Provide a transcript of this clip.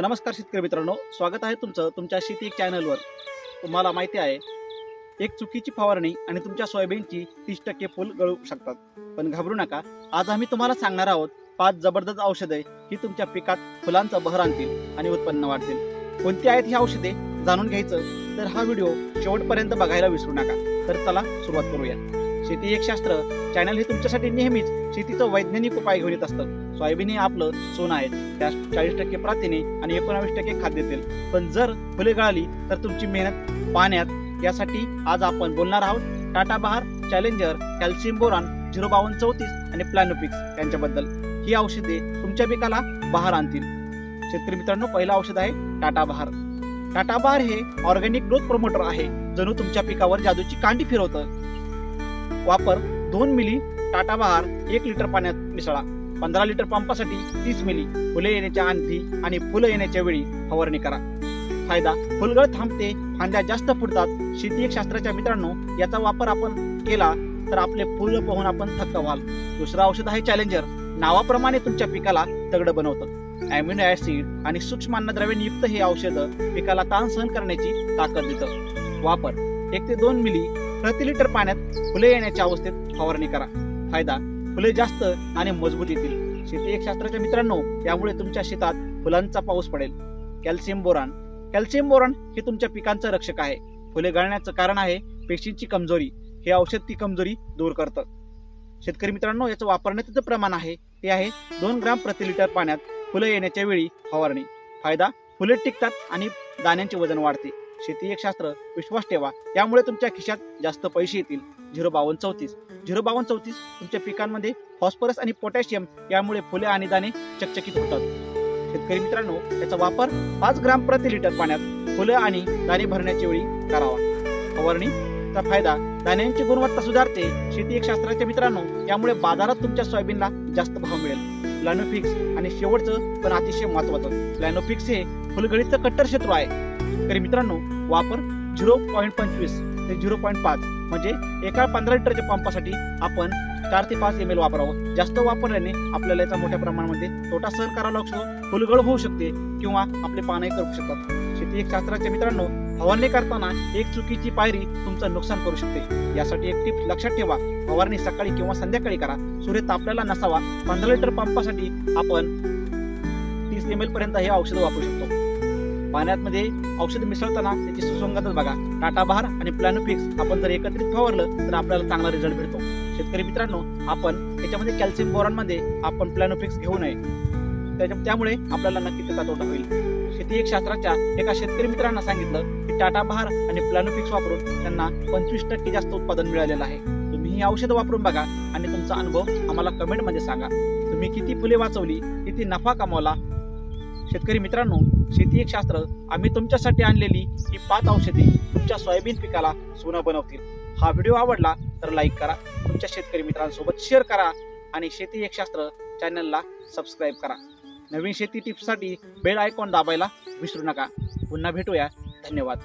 नमस्कार शेतकरी मित्रांनो. स्वागत आहे तुमचं तुमच्या शेती एक चॅनलवर. तुम्हाला माहिती आहे एक चुकीची फवारणी आणि तुमच्या सोयाबीनची तीस टक्के फुल गळू शकतात. पण घाबरू नका आज आम्ही तुम्हाला सांगणार आहोत पाच जबरदस्त औषधे ही तुमच्या पिकात फुलांचा बहर आणतील आणि उत्पन्न वाढतील. कोणती आहेत ही औषधे जाणून घ्यायचं? तर हा व्हिडिओ शेवटपर्यंत बघायला विसरू नका. तर चला सुरुवात करूया. शेती एक शास्त्र. चॅनल हे तुमच्यासाठी नेहमीच शेतीचं वैज्ञानिक उपाय घेऊन येत असतं. सोयाबीन हे आपलं सोनं आहे. त्यास चाळीस टक्के प्रथिने आणि एकोणावीस टक्के खाद्य देतील पण जर फुले गळाली तर तुमची मेहनत पाण्यात यासाठी आज आपण बोलणार आहोत टाटा बहार चॅलेंजर कॅल्शियम बोरान झिरो बावन्न चौतीस आणि प्लॅनोपिक्स यांच्याबद्दल. ही औषधे तुमच्या पिकाला बहार आणतील. शेतकरी मित्रांनो पहिलं औषध आहे टाटा बहार. टाटा बहार हे ऑर्गॅनिक ग्रोथ प्रोमोटर आहे जणू तुमच्या पिकावर जादूची कांडी फिरवतं. वापर दोन मिली टाटा बहार एक लिटर पाण्यात मिसळा. पंधरा लिटर पंपासाठी तीस मिली फुले येण्याच्या आधी आणि फुलं येण्याच्या वेळी फवारणी करा. फायदा फुलगळ थांबते फांद्या जास्त फुटतात. शेती शास्त्राच्या मित्रांनो याचा वापर आपण केला तर आपले फुलं पाहून आपण थक्क व्हाल. दुसरं औषध आहे चॅलेंजर. नावाप्रमाणे तुमच्या पिकाला दगड बनवतं. अॅमिनो ऍसिड आणि सूक्ष्म अन्नद्रव्यांनी युक्त हे औषध पिकाला ताण सहन करण्याची ताकद देतं. वापर एक ते दोन मिली प्रति लिटर पाण्यात फुले येण्याच्या अवस्थेत फवारणी करा. फायदा फुले जास्त आणि मजबूत येतील. शेती एक शास्त्राच्या मित्रांनो यामुळे तुमच्या शेतात फुलांचा पाऊस पडेल. Calcium boron. कॅल्शियम बोरान हे तुमच्या पिकांचं रक्षक आहे. फुले गळण्याचं कारण आहे पेशींची कमजोरी. हे औषध ती कमजोरी दूर करतं. शेतकरी मित्रांनो याचं वापरण्याचं प्रमाण आहे ते आहे दोन ग्राम प्रति लिटर पाण्यात फुलं येण्याच्या वेळी फवारणी. फायदा फुले टिकतात आणि दाण्यांचे वजन वाढते. शेती एक शास्त्र विश्वास ठेवा. यामुळे तुमच्या खिशात जास्त पैसे येतील. झिरो बावन्न चौतीस. झिरो बावन्न चौतीस तुमच्या पिकांमध्ये फॉस्फरस आणि पोटॅशियम यामुळे फुले आणि दाणे चकचकीत होतात. शेतकरी मित्रांनो याचा वापर पाच ग्राम प्रति लिटर पाण्यात फुलं आणि दाणे भरण्याच्या वेळी करावा. फवारणीचा फायदा दाण्यांची गुणवत्ता सुधारते. शेती एक शास्त्राच्या मित्रांनो यामुळे बाजारात तुमच्या सोयाबीनला जास्त भाव मिळेल. प्लॅनोफिक्स आणि शेवटचं पण अतिशय महत्वाचं. प्लॅनोफिक्स हे फुलगळीचं कट्टर शत्रू आहे. तर मित्रांनो वापर झिरो पॉईंट पंचवीस ते झिरो पॉईंट पाच म्हणजे एका पंधरा लिटरच्या पंपासाठी आपण चार ते पाच एम एल वापरावं. जास्त वापरल्याने आपल्याला याचा मोठ्या प्रमाणामध्ये तोटा सहन करावा लागतो फुलगळ होऊ शकते किंवा आपले पानही करू शकतात. शेती एक शास्त्राच्या मित्रांनो फवारणी करताना एक चुकीची पायरी तुमचं नुकसान करू शकते. यासाठी एक टिप लक्षात ठेवा फवारणी सकाळी किंवा संध्याकाळी करा. सूर्य तापलेला नसावा पंधरा लिटर पंपासाठी आपण तीस एम एल पर्यंत हे औषध वापरू शकतो. पाण्यामध्ये औषध मिसळताना त्याची सुसंगतच बघा. टाटा बहार आणि प्लॅनोफिक्स आपण जर एकत्रित फवारलं तर आपल्याला चांगला रिझल्ट मिळतो. शेतकरी मित्रांनो आपण याच्यामध्ये कॅल्शियम बोरॉनमध्ये आपण प्लॅनोफिक्स घेऊ नये. त्याच्या त्यामुळे आपल्याला नक्की त्याचा तोटा होईल. शेती एक शास्त्राच्या एका शेतकरी मित्रांना सांगितलं की टाटा बहार आणि प्लॅनोफिक्स वापरून त्यांना पंचवीस टक्के जास्त उत्पादन मिळालेलं आहे. तुम्ही ही औषधं वापरून बघा आणि तुमचा अनुभव आम्हाला कमेंटमध्ये सांगा. तुम्ही किती फुले वाचवली किती नफा कमावला? शेतकरी मित्रांनो शेती एक शास्त्र. आम्ही तुमच्यासाठी आणलेली ही पाच औषधे तुमच्या सोयाबीन पिकाला सोनं बनवतील. हा व्हिडिओ आवडला तर लाईक करा. तुमच्या शेतकरी मित्रांसोबत शेअर करा आणि शेती एक शास्त्र चॅनलला सबस्क्राईब करा. नवीन शेती टिप्ससाठी बेल आयकॉन दाबायला विसरू नका. पुन्हा भेटूया. धन्यवाद.